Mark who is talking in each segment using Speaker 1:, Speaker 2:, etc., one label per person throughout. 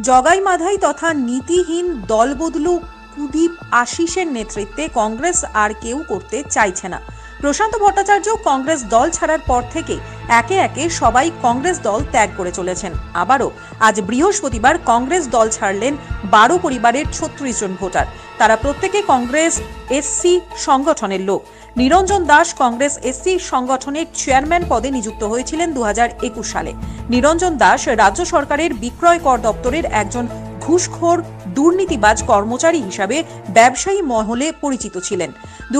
Speaker 1: জগাই মাধাই তথা নীতিহীন দলবদলু কুদীপ আশিসের নেতৃত্বে কংগ্রেস আর কেউ করতে চাইছে না। প্রশান্ত ভট্টাচার্য কংগ্রেস দল ছাড়ার পর থেকে একে একে সবাই কংগ্রেস দল ত্যাগ করে চলেছেন। আবারও আজ বৃহস্পতিবার কংগ্রেস দল ছাড়লেন বারো পরিবারের ছত্রিশ জন ভোটার। তারা প্রত্যেকে কংগ্রেস এসসি সংগঠনের লোক। নিরঞ্জন দাস কংগ্রেস এসসি সংগঠনের চেয়ারম্যান পদে নিযুক্ত হয়েছিলেন দু হাজার একুশ সালে। নিরঞ্জন দাস রাজ্য সরকারের বিক্রয় কর দপ্তরের একজন ঘুষখোর, দুর্নীতিবাজ কর্মচারী হিসাবে ব্যবসায়ী মহলে পরিচিত ছিলেন। দু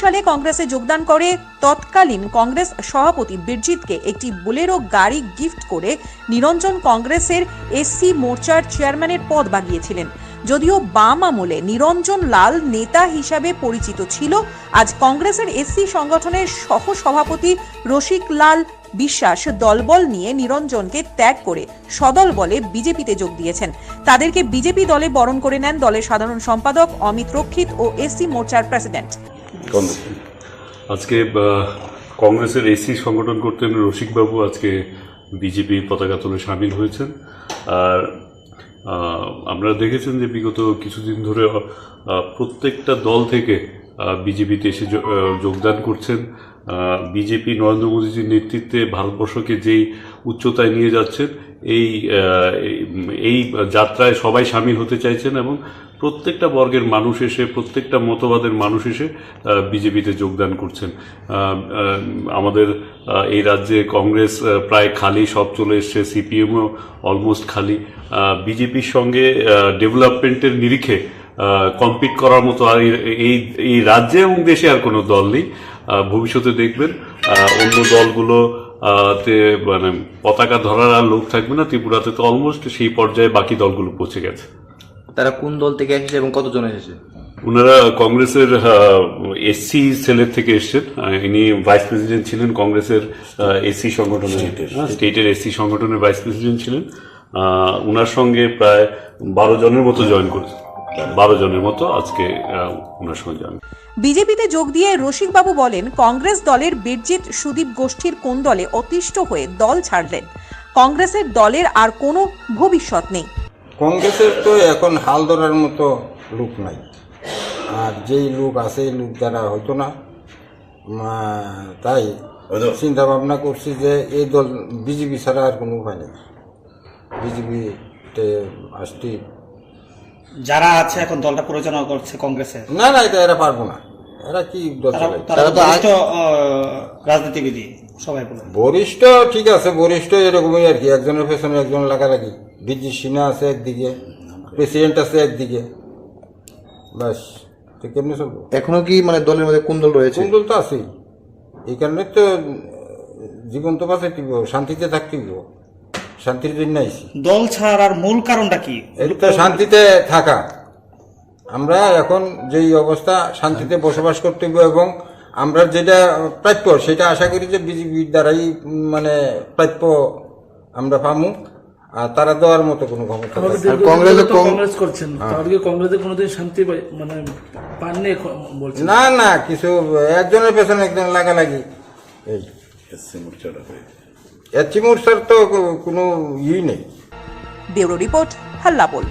Speaker 1: সালে কংগ্রেসে যোগদান করে তৎকালীন কংগ্রেস সভাপতি বীরজিৎকে একটি বোলেরো গাড়ি গিফট করে নিরঞ্জন কংগ্রেসের এসসি মোর্চার চেয়ারম্যানের পদ বাগিয়েছিলেন। যদিও বাম আমলে নিরঞ্জন লাল নেতা হিসাবে পরিচিত ছিল, আজ কংগ্রেসের এসসি সংগঠনের সহ সভাপতি রসিক লাল বিশ্বাস দলবল নিয়ে নিরঞ্জনকে ত্যাগ করে সদল বলে বিজেপিতে যোগ দিয়েছেন। তাদেরকে বিজেপি দলে বরণ করে নেন দলের সাধারণ সম্পাদক অমিত রক্ষিত ও এসসি মোর্চার প্রেসিডেন্ট।
Speaker 2: আজকে কংগ্রেসের এসি সংগঠন করতেন রসিকবাবু আজকে বিজেপির পতাকা তুলে সামিল হয়েছেন। আর আমরা দেখেছেন যে বিগত কিছুদিন ধরে প্রত্যেকটা দল থেকে বিজেপিতে এসে যোগদান করছেন। বিজেপি নরেন্দ্র মোদীজির নেতৃত্বে ভারতবর্ষকে যেই উচ্চতায় নিয়ে যাচ্ছেন, এই এই- যাত্রায় সবাই সামিল হতে চাইছেন এবং প্রত্যেকটা বর্গের মানুষ এসে, প্রত্যেকটা মতবাদের মানুষ এসে বিজেপিতে যোগদান করছেন। আমাদের এই রাজ্যে কংগ্রেস প্রায় খালি, সব চলে এসছে, সিপিএমও অলমোস্ট খালি। বিজেপির সঙ্গে ডেভেলপমেন্টের নিরিখে কম্পিট করার মতো আর এই- এই রাজ্যে এবং দেশে আর কোনো দল নেই। আহ, ভবিষ্যতে দেখবেন আহ, অন্য দলগুলো তে মানে পতাকা ধরার আর লোক থাকবে না। ত্রিপুরাতে তো অলমোস্ট সেই পর্যায়ে বাকি দলগুলো পৌঁছে গেছে।
Speaker 3: তারা কোন দল থেকে এসেছে এবং কতজন এসেছে?
Speaker 2: ওনারা কংগ্রেসের এসসি সেলের থেকে এসছেন। ইনি ভাইস প্রেসিডেন্ট ছিলেন কংগ্রেসের এসসি সংগঠনের হ্যাঁ, স্টেটের এসসি সংগঠনের ভাইস প্রেসিডেন্ট ছিলেন। আহ, ওনার সঙ্গে প্রায় বারো জনের মতো জয়েন করেছে। বারো জনের মতো আজকে ওনার সঙ্গে জয়েন
Speaker 1: বিজেপিতে যোগ দিয়ে রসিকবাবু বলেন কংগ্রেস দলের বীরজিৎ সুদীপ গোষ্ঠীর কোন দলে অতিষ্ঠ হয়ে দল ছাড়লেন? কংগ্রেসের দলের আর কোনো ভবিষ্যৎ নেই।
Speaker 4: কংগ্রেসের তো এখন হাল ধরার মতো লোক নাই। আর যেই লোক আছে এই লোক দ্বারা হতো না তাই চিন্তা ভাবনা করছি যে এই দল বিজেপি ছাড়া আর কোনো উপায় নেই। বিজেপিতে আসছি
Speaker 5: যারা আছে এখন দলটা পরিচালনা করছে কংগ্রেসের।
Speaker 4: না না এটা এরা পারব না। এরা কি দল
Speaker 5: রাজনীতিবিদ সবাই বলে।
Speaker 4: বরিষ্ঠ ঠিক আছে বরিষ্ঠ এরকমই আর কি। একজনের পেছনে একজন লাগালাগি। বিজি সিনহা আছে একদিকে প্রেসিডেন্ট আছে একদিকে। ব্যাস তো কেমনি সব
Speaker 3: এখনও কি মানে দলের মধ্যে কোন দল রয়েছে?
Speaker 4: কুন্দল তো আছেই। এই কারণে তো জীবন তো বাঁচাইতিব শান্তিতে থাকতিব শান্তির জন্য আইছি।
Speaker 5: দল ছাড়ার মূল কারণটা কি?
Speaker 4: তো শান্তিতে থাকা। আমরা এখন যেই অবস্থা শান্তিতে বসবাস করতে হবে এবং আমরা যেটা প্রাপ্য সেটা আশা করি যে বিজেপির দ্বারাই মানে প্রাপ্য আমরা পামু। আর তারা দেওয়ার মতো কোনো ক্ষমতা
Speaker 3: কংগ্রেসে
Speaker 6: কংগ্রেস করছেন। তাহলে কি কংগ্রেসে কোনোদিন শান্তি পাই- মানে পাননি বলছেন।
Speaker 4: না না কিছু একজনের পেছনে একজন লাগালাগি। এই এসি স্যার তো কোনো ই নেই।
Speaker 1: Bureau report Hallabol.